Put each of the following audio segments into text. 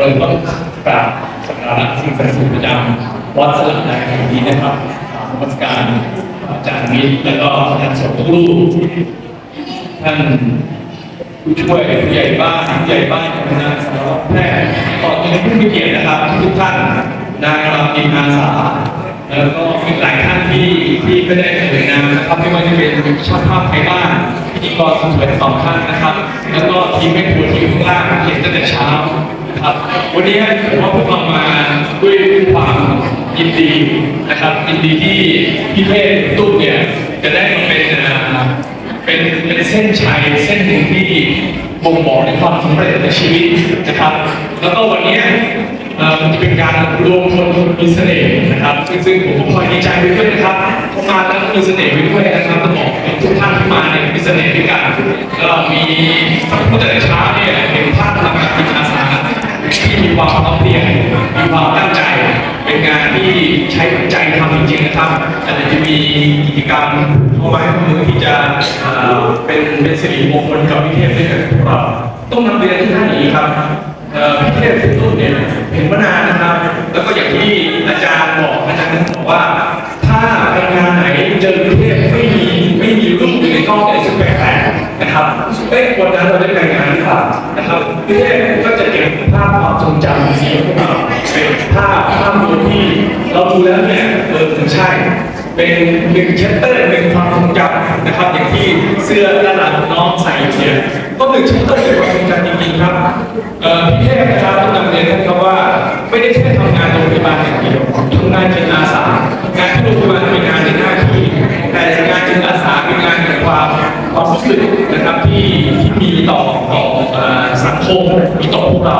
เราต้องกราบสักการะสิ่งศักดิ์สิทธิ์ประจำวัดสลักใดแห่งนี้นะครับนมัสการอาจารย์มิตรแล้วก็อาจารย์สมทุกรูปท่านผู้ช่วยผู้ใหญ่บ้านผู้ใหญ่บ้านคณะสารวัตรแพทย์ขอเป็นผู้มีเกียรตินะครับทุกท่านนายรำทีมอาสา แล้วก็อีกหลายท่านที่ที่ไม่ได้เอ่ยนามนะครับไม่ว่าจะเป็นช่างภาพไทยบ้านพิธีกรสวยสองท่านนะครับ แล้วก็ทีมแม่ครัวที่อยู่ข้างล่างเห็นตั้งแต่เช้านะครับ วันนี้ผมว่าพวกเรามาด้วยความยินดีนะครับยินดีที่พี่เทพตุ้มเนี่ยจะได้มาเป็นเป็นเป็นเส้นชัยเส้นหนึ่งที่บ่งบอกในความสำเร็จในชีวิตนะครับ แล้วก็วันนี้ มันเป็นการรวมคนมีเสน่ห์นะครับ ซึ่งผมก็คอยดีใจไปด้วยนะครับเขามาแล้วมีเสน่ห์ไปด้วยนะครับต้องบอกทุกท่านที่มาเนี่ยมีเสน่ห์ด้วยกันก็มีตั้งแต่เช้าเนี่ยเห็นภาพทำงานเป็นอาสาที่มีความต้องเพรียงมีความตั้งใจ เป็นงานที่ใช้ใจทำจริงๆนะครับแต่จะมีกิจกรรมเข้ามาให้มือที่จะเป็นเป็นสิริมงคลกับพิเทพด้วยกันพวกเราต้องนำเรียนที่ท่านอย่างนี้ครับ พิเทพเป็นต้นเนี่ยเห็นมานานนะครับ แล้วก็อย่างที่อาจารย์บอกอาจารย์บอกว่า ถ้าไปงานไหนเจอพิเทพไม่มีไม่มีรูปอยู่ในกล้องเนี่ยจะแปลกนะครับเอ้ยวันนั้นเราได้ไปงานหรือเปล่านะครับพิเทพก็จะเก็บภาพความทรงจำสีของเราเป็นภาพภาพรวที่เราดูแล้วเนี่ยเออมันใช่เป็นหนึ่งเชปเตอร์เป็นความทรงจำนะครับ อย่างที่เสื้อด้านหลังน้องใส่อยู่เนี่ย หนึ่งเชปเตอร์เป็นความทรงจำจริงๆครับพี่เทพนะครับต้องนำเรียนนะครับว่าไม่ได้แค่ทำงานโรงพยาบาลอย่างเดียวทำงานจิตอาสา งานที่โรงพยาบาลเป็นงานในหน้าที่ แต่งานจิตอาสาเป็นงานแห่งความความรู้สึกนะครับที่ที่มีต่อต่อสังคมมีต่อพวกเรา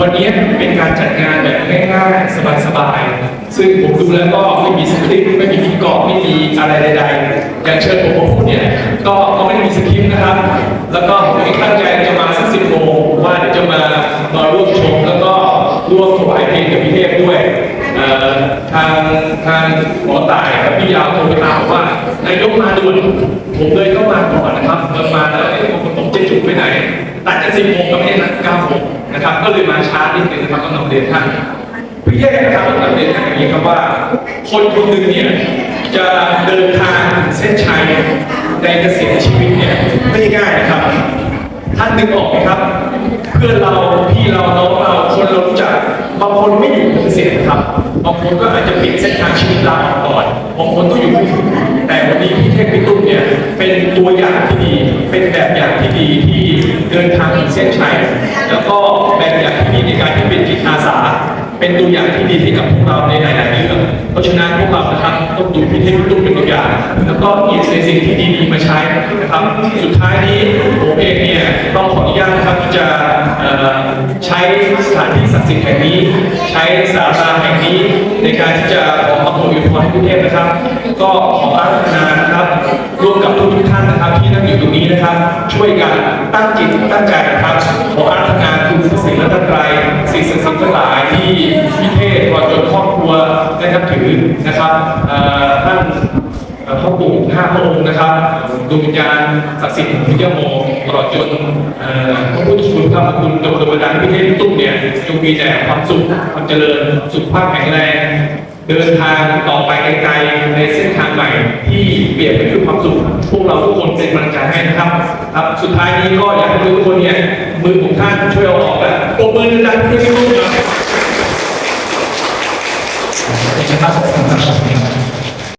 วันนี้เป็นการจัดงานแบบง่ายๆสบายๆซึ่งผมดูแล้วก็ไม่มีสคริปต์ไม่มีพิธีกรไม่มีอะไรใดๆอย่างเชิญผมมาพูดเนี่ยก็ก็ไม่ได้มีสคริปต์นะครับ แล้วก็ ทางทางหมอต่ายกับพี่ยาวโทรไปถามว่านายกมาด่วนผมเลยต้องมาก่อนนะครับเมื่อมาแล้วเอ๊ะผมผมจะจุดไปไหนตัดกันสิบโมงก็ไม่ได้นัดเก้าโมงนะครับ ก็เลยมาช้านิดนึงนะครับต้องนำเรียนท่านพี่แยกนะครับต้องนำเรียนท่านอย่างนี้ครับว่า คนคนหนึ่งเนี่ยจะเดินทางถึงเส้นชัยในเกษียณชีวิตเนี่ยไม่ง่ายนะครับ ท่านนึกออกไหมครับ เพื่อนเราพี่เราน้องเราคนเรารู้จัก บางคนไม่อยู่ถึงเกษียนะครับบางคนก็อาจจะเปลี่ยนเส้นทางชีวิตลาออกก่อนบางคนก็อยู่แต่วันนี้พี่เทพพี่ตุ้มเนี่ยเป็นตัวอย่างที่ดี เป็นแบบอย่างที่ดีที่เดินทางถึงเส้นชัยแล้วก็แบบอย่างที่ดีในการที่เป็นจิตอาสา เป็นตัวอย่างที่ดีให้กับพวกเราในหลายๆเรื่องเพราะฉะนั้นพวกเรานะครับต้องดูพี่เทพพี่ตุ้มเป็นตัวอย่าง แล้วก็หยิบในสิ่งที่ดีๆมาใช้นะครับสุดท้ายนี้ผมเองเนี่ยต้องขออนุญาตนะครับที่จะเอ่อใช้สถานที่ ศักดิ์สิทธิ์แห่งนี้ ใช้ศาลาแห่งนี้ในการที่จะขออภัยอวยพรให้พี่เทพนะครับ ก็ขออาราธนานะครับร่วมกับทุกๆท่านนะครับ ที่นั่งอยู่ตรงนี้นะครับ ช่วยกันตั้งจิตตั้งใจนะครับขออาราธนาคุณพระศรีรัตนตรัยสิ่งศักดิ์สิทธิ์ทั้งหลายที่พี่เทพตลอจนครอบครัวได้นับถือนะครับท่านเอ่อพ่อปู่ห้าพระองค์นะครับ ดวงวิญญาณศักดิ์สิทธิ์ของพระเจ้าโมตลอดจนพระพุทธคุณพระคุณดวงดวงดาลพิเทพตุ้มเนี่ยจงมีแต่ความสุขความเจริญสุขภาพแข็งแรงเดินทางต่อไปไกลๆในเส้นทางใหม่ที่เปลี่ยนไปด้วยความสุขพวกเราทุกคนเป็นกำลังใจให้นะครับ ครับ สุดท้ายนี้ก็อยากให้ทุกคนเนี่ยมือของท่านช่วยเอาออกและปรบมือดังๆให้พี่ตุ้มครับขอบคุณครับ